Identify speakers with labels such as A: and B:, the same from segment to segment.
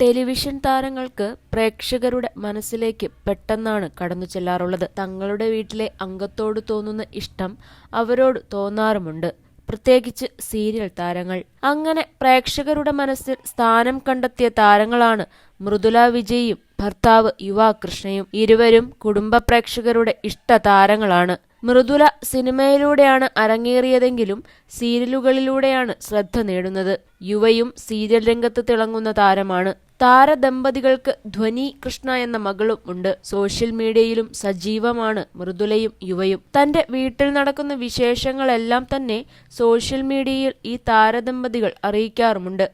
A: Television താരങ്ങൾക്ക് പ്രേക്ഷകരുടെ മനസ്സിലേക്ക് പെട്ടെന്നാണ് കടന്നു ചെല്ലാറുള്ളത്. തങ്ങളുടെ വീട്ടിലെ അംഗത്തോട് തോന്നുന്ന ഇഷ്ടം അവരോട് തോന്നാറുമുണ്ട്. പ്രത്യേകിച്ച് സീരിയൽ താരങ്ങൾ. അങ്ങനെ പ്രേക്ഷകരുടെ മനസ്സിൽ സ്ഥാനം കണ്ടെത്തിയ താരങ്ങളാണ് മൃദുല വിജയും ഭർത്താവ് യുവാ കൃഷ്ണയും. ഇരുവരും കുടുംബ പ്രേക്ഷകരുടെ ഇഷ്ട താരങ്ങളാണ്. മൃദുല സിനിമയിലൂടെയാണ് അരങ്ങേറിയതെങ്കിലും സീരിയലുകളിലൂടെയാണ് ശ്രദ്ധ നേടുന്നത്. യുവയും സീരിയൽ രംഗത്ത് തിളങ്ങുന്ന താരമാണ്. താരദമ്പതികൾക്ക് ധ്വനി കൃഷ്ണ എന്ന മകളും ഉണ്ട്. സോഷ്യൽ മീഡിയയിലും സജീവമാണ് മൃദുലയും യുവയും. തന്റെ വീട്ടിൽ നടക്കുന്ന വിശേഷങ്ങളെല്ലാം തന്നെ സോഷ്യൽ മീഡിയയിൽ ഈ താരദമ്പതികൾ അറിയിക്കാറുമുണ്ട്.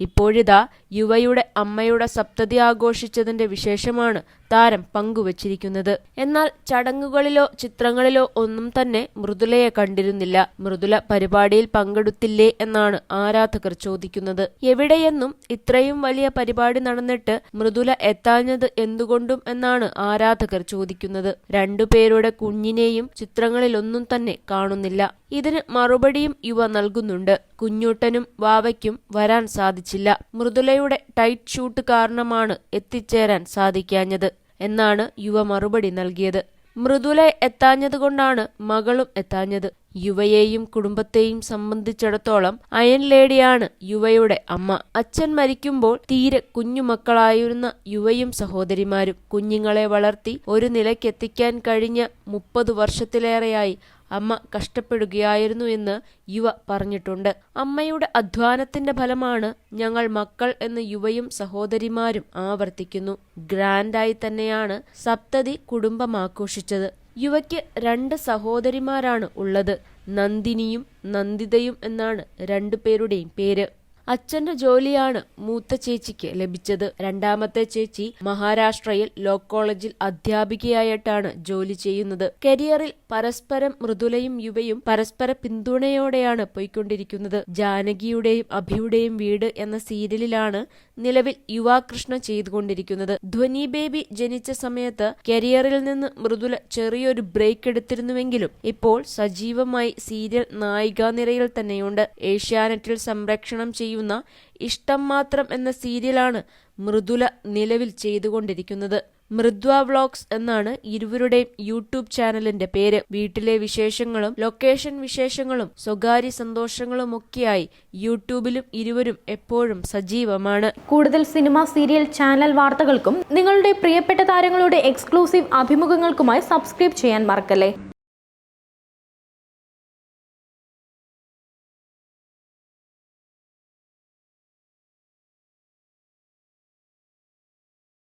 A: ഇപ്പോഴിതാ യുവയുടെ അമ്മയുടെ സപ്തതി ആഘോഷിച്ചതിന്റെ വിശേഷമാണ് താരം പങ്കുവച്ചിരിക്കുന്നത്. എന്നാൽ ചടങ്ങുകളിലോ ചിത്രങ്ങളിലോ ഒന്നും തന്നെ മൃദുലയെ കണ്ടിരുന്നില്ല. മൃദുല പരിപാടിയിൽ പങ്കെടുത്തില്ലേ എന്നാണ് ആരാധകർ ചോദിക്കുന്നത്. എവിടെയെന്നും ഇത്രയും വലിയ പരിപാടി നടന്നിട്ട് മൃദുല എത്താഞ്ഞത് എന്തുകൊണ്ടും എന്നാണ് ആരാധകർ ചോദിക്കുന്നത്. രണ്ടുപേരുടെ കുഞ്ഞിനെയും ചിത്രങ്ങളിലൊന്നും തന്നെ കാണുന്നില്ല. ഇതിന് മറുപടിയും യുവ നൽകുന്നുണ്ട്. കുഞ്ഞൂട്ടനും വാവയ്ക്കും വരാൻ സാധിച്ചില്ല. മൃദുലയുടെ ടൈറ്റ് ഷൂട്ട് കാരണമാണ് എത്തിച്ചേരാൻ സാധിക്കാഞ്ഞത് എന്നാണ് യുവ മറുപടി നൽകിയത്. മൃദുല എത്താഞ്ഞതുകൊണ്ടാണ് മകളും എത്താഞ്ഞത്. യുവയെയും കുടുംബത്തെയും സംബന്ധിച്ചിടത്തോളം അയൻ ലേഡിയാണ് യുവയുടെ അമ്മ. അച്ഛൻ മരിക്കുമ്പോൾ തീരെ കുഞ്ഞുമക്കളായിരുന്ന യുവയും സഹോദരിമാരും കുഞ്ഞുങ്ങളെ വളർത്തി ഒരു നിലയ്ക്കെത്തിക്കാൻ കഴിഞ്ഞ മുപ്പത് വർഷത്തിലേറെയായി അമ്മ കഷ്ടപ്പെടുകയായിരുന്നു എന്ന് യുവ പറഞ്ഞിട്ടുണ്ട്. അമ്മയുടെ അധ്വാനത്തിന്റെ ഫലമാണ് ഞങ്ങൾ മക്കൾ എന്ന് യുവയും സഹോദരിമാരും ആവർത്തിക്കുന്നു. ഗ്രാൻഡായി തന്നെയാണ് സപ്തതി കുടുംബം ആഘോഷിച്ചത്. യുവയ്ക്ക് രണ്ട് സഹോദരിമാരാണ് ഉള്ളത്. നന്ദിനിയും നന്ദിതയും എന്നാണ് രണ്ടു പേരുടെയും പേര്. അച്ഛന്റെ ജോലിയാണ് മൂത്ത ചേച്ചിക്ക് ലഭിച്ചത്. രണ്ടാമത്തെ ചേച്ചി മഹാരാഷ്ട്രയിൽ ലോ കോളേജിൽ അധ്യാപികയായിട്ടാണ് ജോലി ചെയ്യുന്നത്. കരിയറിൽ പരസ്പരം മൃദുലയും യുവയും പരസ്പര പിന്തുണയോടെയാണ് പോയിക്കൊണ്ടിരിക്കുന്നത്. ജാനകിയുടെയും അഭിയുടെയും വീട് എന്ന സീരിയലിലാണ് നിലവിൽ യുവാകൃഷ്ണ ചെയ്തുകൊണ്ടിരിക്കുന്നത്. ധ്വനി ബേബി ജനിച്ച സമയത്ത് കരിയറിൽ നിന്ന് മൃദുല ചെറിയൊരു ബ്രേക്ക് എടുത്തിരുന്നുവെങ്കിലും ഇപ്പോൾ സജീവമായി സീരിയൽ നായികാനിരയിൽ തന്നെയുണ്ട്. ഏഷ്യാനെറ്റിൽ സംരക്ഷണം ചെയ്യുന്ന ഇഷ്ടം മാത്രം എന്ന സീരിയലാണ് മൃദുല നിലവിൽ ചെയ്തുകൊണ്ടിരിക്കുന്നത്. മൃദ്വ വ്ളോഗ്സ് എന്നാണ് ഇരുവരുടെയും യൂട്യൂബ് ചാനലിന്റെ പേര്. വീട്ടിലെ വിശേഷങ്ങളും ലൊക്കേഷൻ വിശേഷങ്ങളും സ്വകാര്യ സന്തോഷങ്ങളുമൊക്കെയായി യൂട്യൂബിലും ഇരുവരും എപ്പോഴും സജീവമാണ്.
B: കൂടുതൽ സിനിമ സീരിയൽ ചാനൽ വാർത്തകൾക്കും നിങ്ങളുടെ പ്രിയപ്പെട്ട താരങ്ങളുടെ എക്സ്ക്ലൂസീവ് അഭിമുഖങ്ങൾക്കുമായി സബ്സ്ക്രൈബ് ചെയ്യാൻ മറക്കല്ലേ?